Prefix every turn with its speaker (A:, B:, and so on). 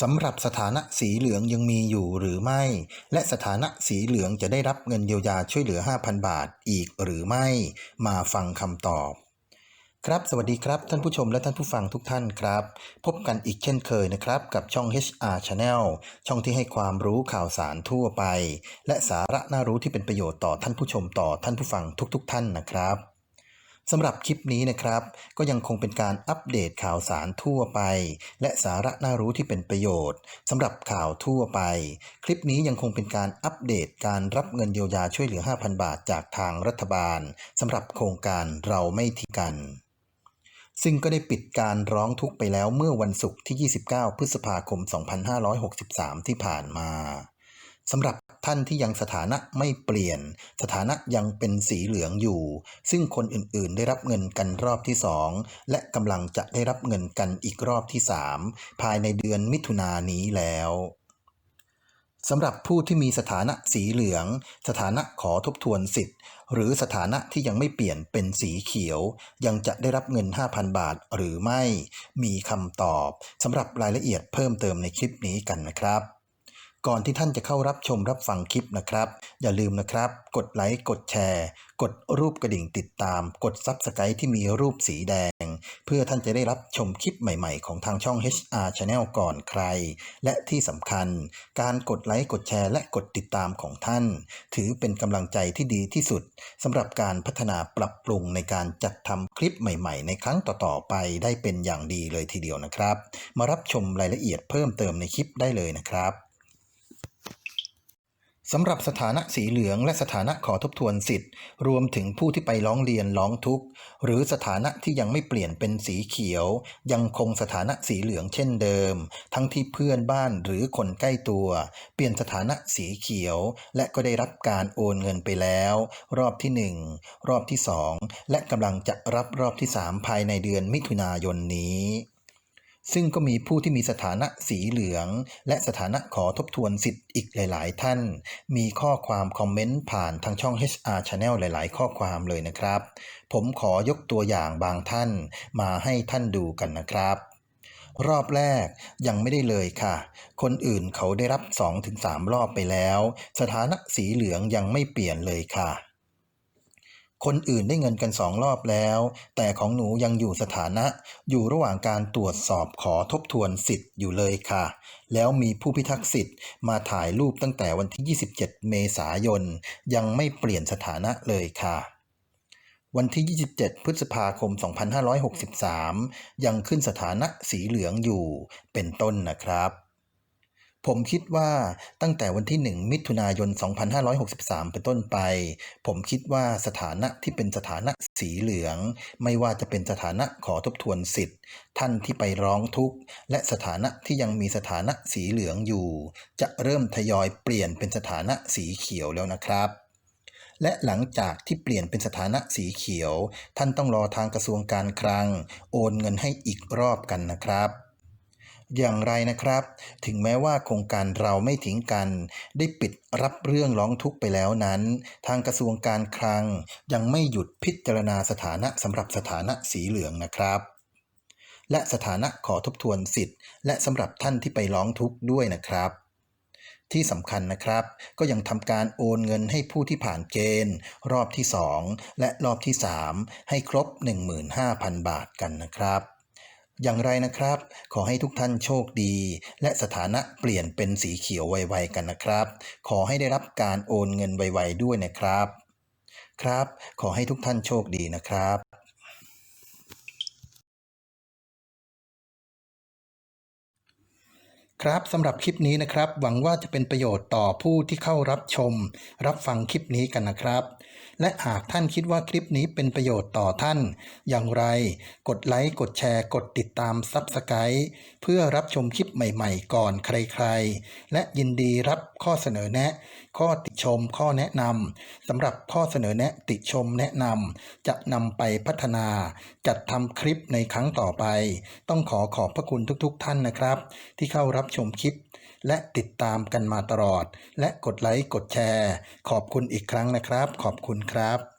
A: สำหรับสถานะสีเหลืองยังมีอยู่หรือไม่ และสถานะสีเหลืองจะได้รับเงินเยียวยาช่วยเหลือ 5,000 บาทอีกหรือไม่ มาฟังคำตอบ ครับสวัสดีครับ ท่านผู้ชมและท่านผู้ฟังทุกท่านครับ พบกันอีกเช่นเคยนะครับ กับช่อง HR Channel ช่องที่ให้ความรู้ข่าวสารทั่วไป และสาระน่ารู้ที่เป็นประโยชน์ต่อท่านผู้ชมต่อท่านผู้ฟังทุก ๆ ท่านนะครับ สำหรับคลิปนี้นะครับ ก็ยังคงเป็นการอัปเดตข่าวสารทั่วไป และสาระน่ารู้ที่เป็นประโยชน์สำหรับข่าวทั่วไป คลิปนี้ยังคงเป็นการอัปเดตการรับเงินเยียวยาช่วยเหลือ 5,000 บาทจากทางรัฐบาลสำหรับโครงการเราไม่ทิ้งกันซึ่งก็ได้ปิดการร้องทุกข์ไปแล้วเมื่อวันศุกร์ที่ 29 พฤษภาคม 2563 ที่ผ่านมาสำหรับ ท่านที่ยังสถานะไม่เปลี่ยน สถานะยังเป็นสีเหลืองอยู่ ซึ่งคนอื่นๆ ได้รับเงินกันรอบที่ 2 และกำลังจะได้รับเงินกันอีกรอบที่ 3 ภายในเดือนมิถุนายนนี้แล้วสำหรับผู้ที่มีสถานะสีเหลือง สถานะขอทบทวนสิทธิ์ หรือสถานะที่ยังไม่เปลี่ยนเป็นสีเขียว ยังจะได้รับเงิน 5,000 บาทหรือไม่ มีคำตอบสำหรับรายละเอียดเพิ่มเติมในคลิปนี้กันนะครับ ก่อนที่ท่านจะเข้ารับชมรับฟังคลิปนะครับ อย่าลืมนะครับ กดไลค์กดแชร์ กดรูปกระดิ่งติดตาม กดซับสไครต์ที่มีรูปสีแดง เพื่อท่านจะได้รับชมคลิปใหม่ๆ ของทางช่อง HR Channel ก่อนใคร และที่สำคัญ การกดไลค์กดแชร์และกดติดตามของท่าน ถือเป็นกำลังใจที่ดีที่สุดสำหรับการพัฒนาปรับปรุงในการจัดทำคลิปใหม่ ๆ ในครั้งต่อๆไปได้เป็นอย่างดีเลยทีเดียวนะครับ มารับชมรายละเอียดเพิ่มเติมในคลิปได้เลยนะครับ สำหรับสถานะสีเหลืองและสถานะขอทบทวนสิทธิ์ รวมถึงผู้ที่ไปร้องเรียนร้องทุกข์ หรือสถานะที่ยังไม่เปลี่ยนเป็นสีเขียว ยังคงสถานะสีเหลืองเช่นเดิม ทั้งที่เพื่อนบ้านหรือคนใกล้ตัว เปลี่ยนสถานะสีเขียว และก็ได้รับการโอนเงินไปแล้ว รอบที่ 1 รอบที่ 2 และกำลังจะรับรอบที่ 3 ภายในเดือนมิถุนายนนี้ ซึ่งก็มีผู้ที่มีสถานะสีเหลือง และสถานะขอทบทวนสิทธิ์อีกหลาย ๆ ท่าน มีข้อความคอมเมนต์ผ่านทางช่อง HR Channel หลาย ๆ ข้อความเลยนะครับ ผมขอยกตัวอย่างบางท่านมาให้ท่านดูกันนะครับ รอบแรกยังไม่ได้เลยค่ะ คนอื่นเขาได้รับ 2-3 รอบไปแล้ว สถานะสีเหลืองยังไม่เปลี่ยนเลยค่ะ คนอื่นได้เงินกันสองรอบแล้ว แต่ของหนูยังอยู่สถานะ อยู่ระหว่างการตรวจสอบขอทบทวนสิทธิ์อยู่เลยค่ะ แล้วมีผู้พิทักษ์สิทธิ์มาถ่ายรูปตั้งแต่วันที่ 27 เมษายน ยังไม่เปลี่ยนสถานะเลยค่ะ วันที่ 27 พฤษภาคม 2563 ยังขึ้นสถานะสีเหลืองอยู่เป็นต้นนะครับ ผมคิดว่าตั้งแต่วันที่ 1 มิถุนายน 2563 เป็นต้นไป ผมคิดว่าสถานะที่เป็นสถานะสีเหลือง ไม่ว่าจะเป็นสถานะขอทบทวนสิทธิ์ ท่านที่ไปร้องทุกข์ และสถานะที่ยังมีสถานะสีเหลืองอยู่ จะเริ่มทยอยเปลี่ยนเป็นสถานะสีเขียวแล้วนะครับและหลังจากที่เปลี่ยนเป็นสถานะสีเขียว ท่านต้องรอทางกระทรวงการคลัง โอนเงินให้อีกรอบกันนะครับ อย่างไรนะครับ ถึงแม้ว่าโครงการเราไม่ทิ้งกัน ได้ปิดรับเรื่องร้องทุกข์ไปแล้วนั้น ทางกระทรวงการคลัง ยังไม่หยุดพิจารณาสถานะสำหรับสถานะสีเหลืองนะครับและสถานะขอทบทวนสิทธิ์ และสำหรับท่านที่ไปร้องทุกข์ด้วยนะครับ ที่สำคัญนะครับ ก็ยังทำการโอนเงินให้ผู้ที่ผ่านเกณฑ์ รอบที่ 2 และรอบที่ 3 ให้ครบ 15,000 บาทกันนะครับ อย่างไรนะครับ ขอให้ทุกท่านโชคดี และสถานะเปลี่ยนเป็นสีเขียวไวๆกันนะครับ ขอให้ได้รับการโอนเงินไวๆด้วยนะครับ ครับ ขอให้ทุกท่านโชคดีนะครับครับสำหรับคลิปนี้นะครับ หวังว่าจะเป็นประโยชน์ต่อผู้ที่เข้ารับชม รับฟังคลิปนี้กันนะครับ และหากท่านคิดว่าคลิปนี้เป็นประโยชน์ต่อท่าน อย่างไร กดไลค์ กดแชร์ กดติดตามซับสไครต์เพื่อรับชมคลิปใหม่ๆ ก่อนใครๆ และยินดีรับข้อเสนอแนะ ข้อติชมข้อแนะนำสำหรับข้อเสนอแนะติชมแนะนำจะนำไปพัฒนา จัดทำคลิปในครั้งต่อไป ต้องขอขอบพระคุณทุกๆ ท่านนะครับ ที่เข้ารับชมคลิป และติดตามกันมาตลอด และกดไลค์กดแชร์ ขอบคุณอีกครั้งนะครับ ขอบคุณครับ